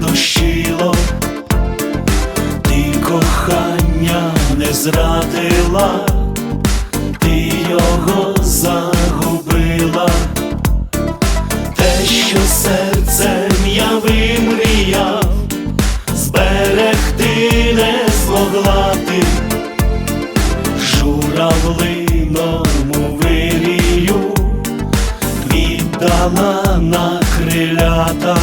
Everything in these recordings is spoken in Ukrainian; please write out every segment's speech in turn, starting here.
дощило, ти кохання не зрадила, ти його загубила, те, що серцем я вимріяв, зберегти не змогла ти, журавлиному вирію віддала на крилята.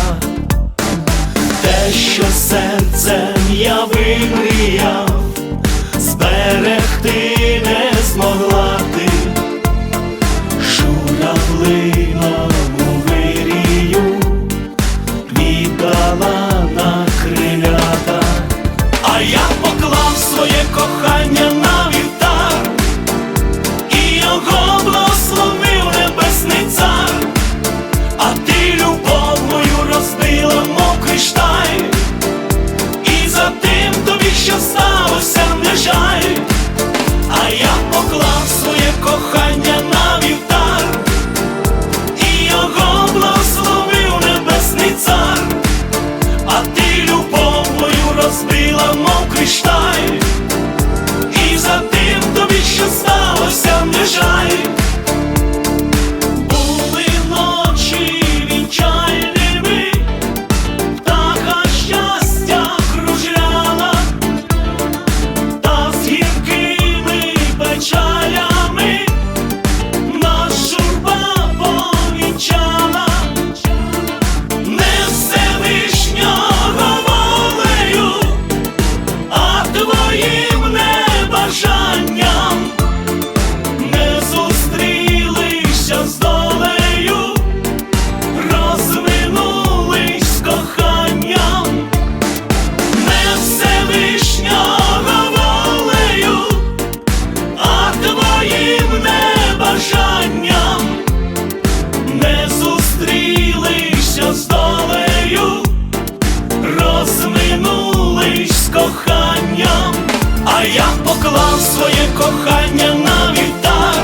а я поклав своє кохання на вівтар.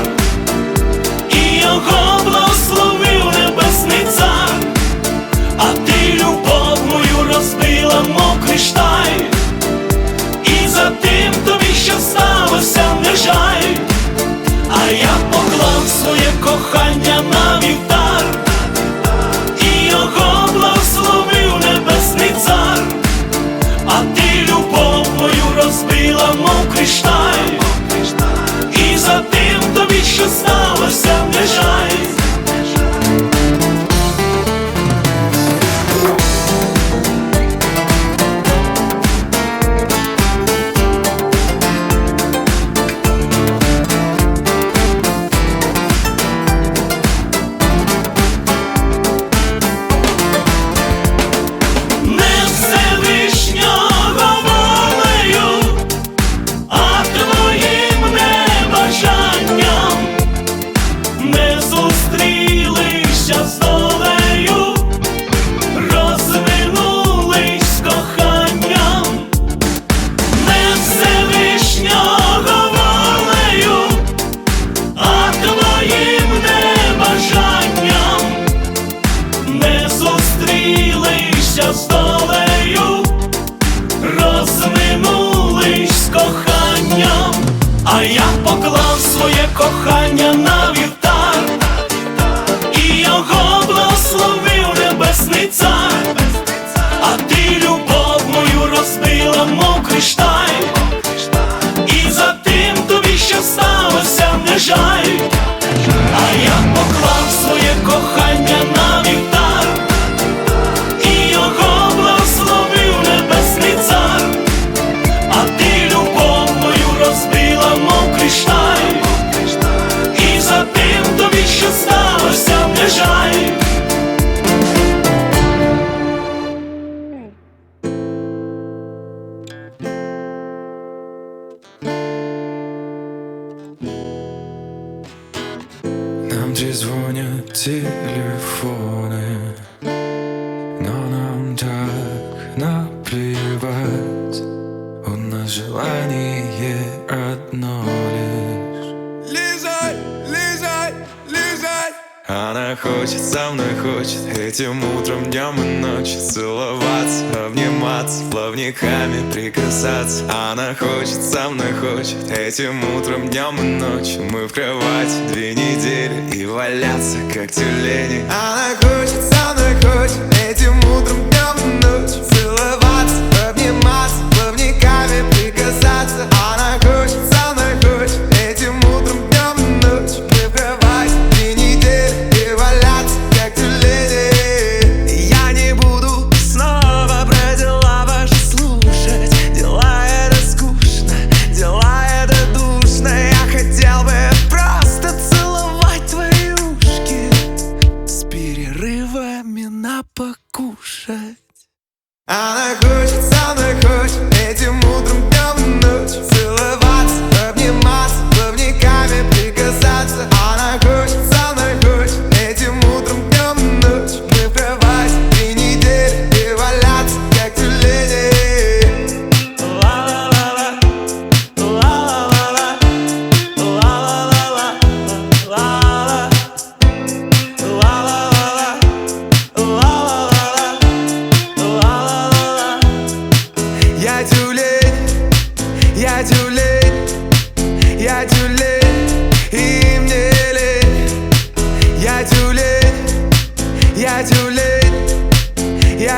І його благословив небесний цар, а ти любов мою розбила, мов кришталь, і за тим тобі, що сталося, не жаль, а я поклав своє кохання на вівтар. Ти що звезда Іноді дзвонять телефони, но нам так наплевать, у нас желає. Хочет, со мной хочет. Этим утром, днем и ночью Целоваться, обниматься Плавниками прикасаться. Она хочет, со мной хочет. Этим утром, днем и ночью Мы в кровати две недели И валяться, как тюлени. Она хочет, со мной хочет. Этим утром,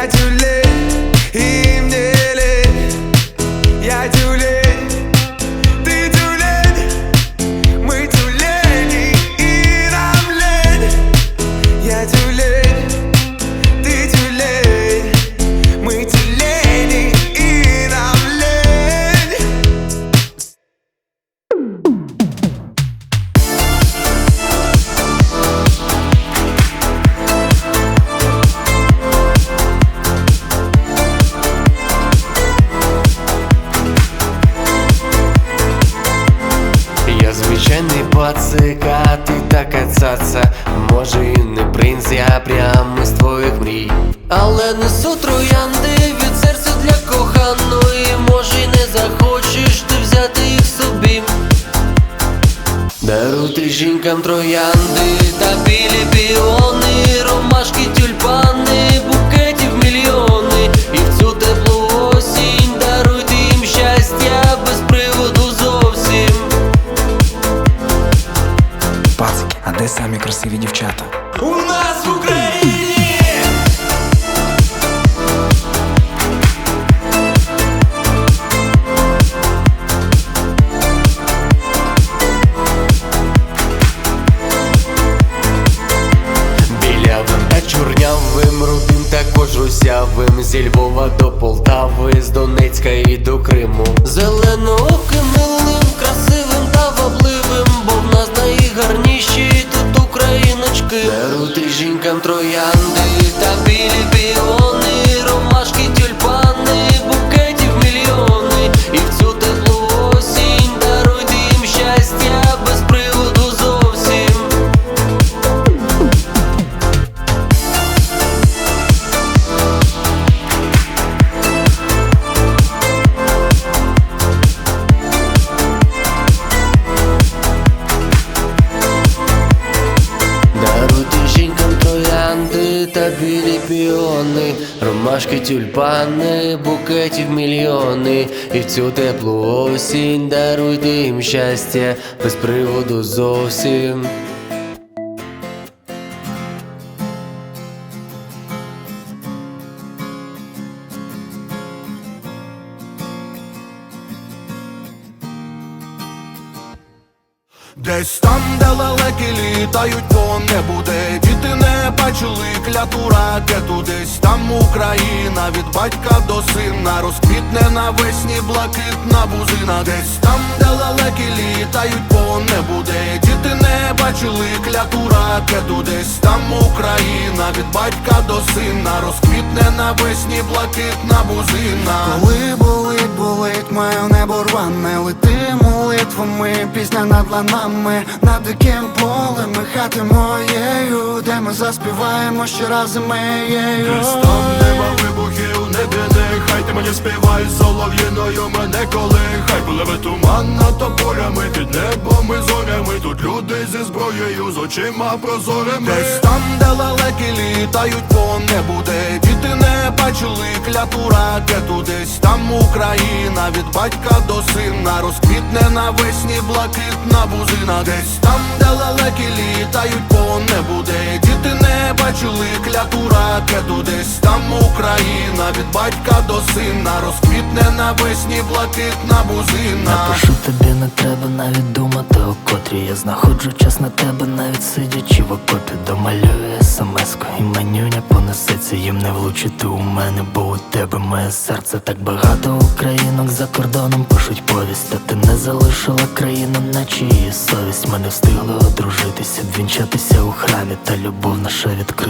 я така Може і не принц, я прямо з твоїх мрій. Але несу троянди від серця для коханої. Може й не захочеш ти взяти їх собі. Даруйте жінкам троянди та білі піони Зі Львова до Полтави, з Донецька і до Криму. Зеленооким, букетів мільйони, і в цю теплу осінь даруйте їм щастя без приводу зовсім. Десь там, де лелеки літають по небу, де діти не бачили кляту ракету, десь там Україна від батька до сина розквітне навесні блакитна бузина, десь там, де лелеки літають по небу, де діти не бачили кляту ракету, десь там Україна від батька до сина розквітне навесні блакитна бузина. Коли болить, болить, моє небо рване Лети молитвами, пісня над ланами Над диким полем, хати моєю Де ми заспіваємо ще раз з моєю Десь там неба вибухів не Хай ти мені співай солов'їною мене коли. Хай пливе туман над тополями Під небом і зорями. Тут люди зі зброєю, з очима прозорими. Десь там, де лелеки літають по небу Де діти не бачили кляту ракету Десь там Україна від батька до сина Розквітне навесні блакитна бузина. Десь там, де лелеки літають по бачили кляту ракету Десь там Україна від батька до сина. Розквітне навесні блакитна бузина. Напишу тобі не треба навіть думати о котрі Я знаходжу час на тебе, навіть сидячи в окопі Домалюю смс-ку. І манюня понесеться Їм не влучити у мене, бо у тебе моє серце Так багато українок за кордоном пишуть повість. Та ти не залишила країну, наче її совість. Ми не встигли одружитися, вінчатися у храмі. Та любов наша відкрита,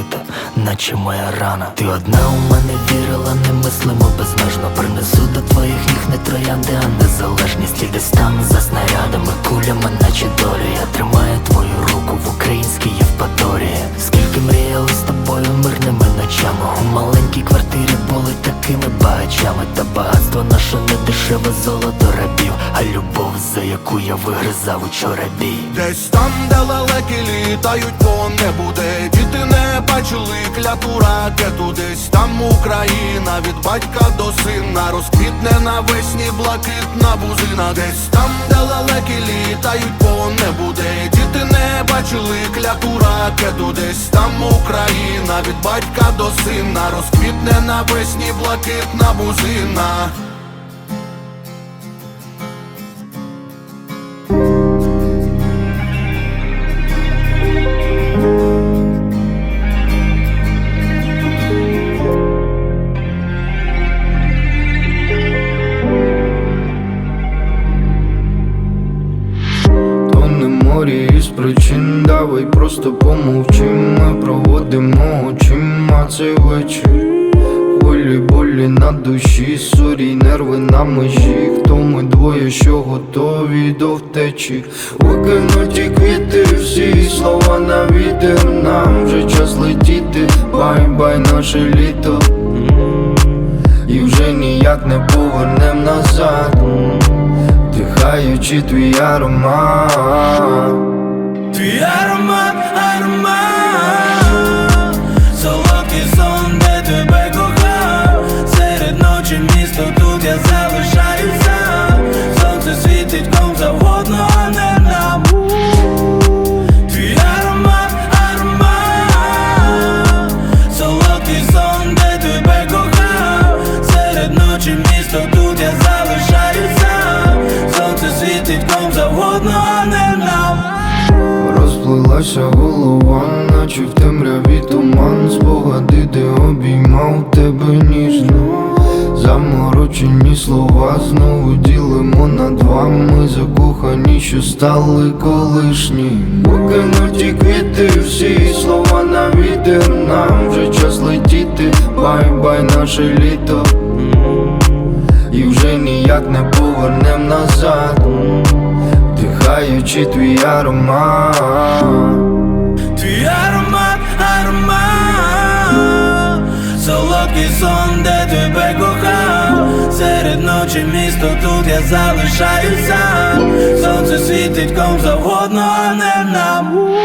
наче моя рана. Ти одна у мене вірила, немислимо безмежно Принесу до твоїх ніг не троянди, а незалежність. І десь там за снарядами, кулями, наче долі Я тримаю твою руку в українській Євпаторії. Скільки мріяли з тобою мирними ночами. У маленькій квартирі були такими багачами. Та багатство наше не дешеве золото рабів А любов, за яку я вигризав учора бій. Десь там, де лелеки літають по небу, де діти не бачили кляту ракету, десь там Україна від батька до сина розквітне навесні блакитна бузина, десь там, де лелеки літають по небу, де діти не бачили кляту ракету, десь там Україна від батька до сина розквітне навесні блакитна бузина. На душі, сорі, нерви на межі. Хто ми двоє, що готові до втечі? Викинуті квіти, всі слова на вітер Нам вже час летіти, бай-бай наше літо. І вже ніяк не повернем назад Вдихаючи твій аромат. Твій аромат, аромат темряві туман де обіймав тебе ніжно. Заморочені слова знову ділимо на два Ми закохані, що стали колишні. Покинуті квіти, всі слова на вітер Нам вже час летіти, бай-бай наше літо. І вже ніяк не повернем назад Вдихаючи твій аромат я залишаюся. Сонце світить ком завгодно, а не нам